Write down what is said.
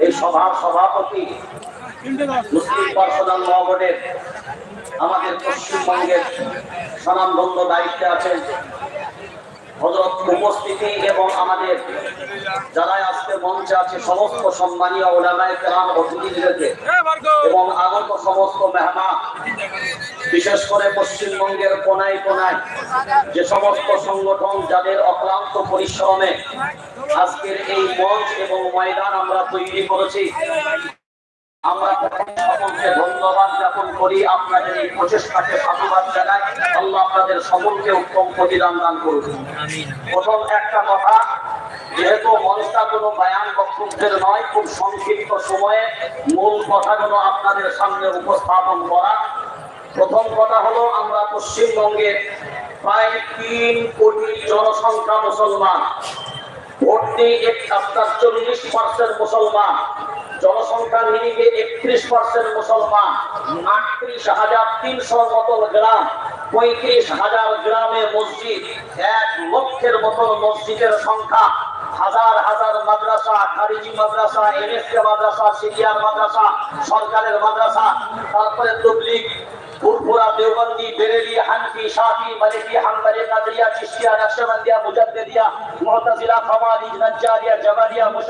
এই সভার সভাপতি মুসলিম আমাদের পশ্চিমবঙ্গের স্বনামধন্য দায়িত্বে আছেন হজরত উপস্থিতি এবং আমাদের যারা আজকে মঞ্চে আছে, সমস্ত সম্মানীয় ওলামায়ে কেরাম, অতিথিদেরকে এবং আগত সমস্ত মেহমান, বিশেষ করে পশ্চিমবঙ্গের কোনায় কোনায় যে সমস্ত সংগঠন যাদের অক্লান্ত পরিশ্রমে আজকের এই মঞ্চ এবং ময়দান আমরা তৈরি করেছি আমরা সকলকে ধন্যবাদ জ্ঞাপন করি আপনাদের এই প্রচেষ্টাকে সাধুবাদ জানাই। আল্লাহ আপনাদের সকলকে উত্তম প্রতিদান দান করুন। প্রথম একটা কথা যেহেতু মঞ্চটা কোনো বায়ান বক্তব্যের নয় খুব সংক্ষিপ্ত সময়ে মূল কথাগুলো আপনাদের সামনে উপস্থাপন করা। প্রথম কথা হলো আমরা পশ্চিমবঙ্গের প্রায় তিন কোটি জনসংখ্যা মুসলমান। ভোটটি এক আপনার চল্লিশ পার্সেন্ট মুসলমান। জনসংখ্যার নিরিখে একত্রিশ পার্সেন্ট মুসলমান, আটত্রিশ হাজার তিনশো মতো গ্রাম, পঁয়ত্রিশ হাজার গ্রামে মসজিদ, এক লক্ষের মতো মসজিদের সংখ্যা, হাজার হাজার মাদ্রাসা, খারিজি মাদ্রাসা, এনএসকে মাদ্রাসা সিরিয়ার মাদ্রাসা, সরকারের মাদ্রাসা, তারপরে তবলিগ ফুরফুরা দেওবন্দি, বেরেলি, হানফি শাফি মালিকি, হাম্বলি, কাদরিয়া, চিশতিয়া নকশবন্দিয়া মুজাদ্দিদিয়া, মুতাজিলা খাওয়ারিজ নজ্জারিয়া জাবারিয়া মুশা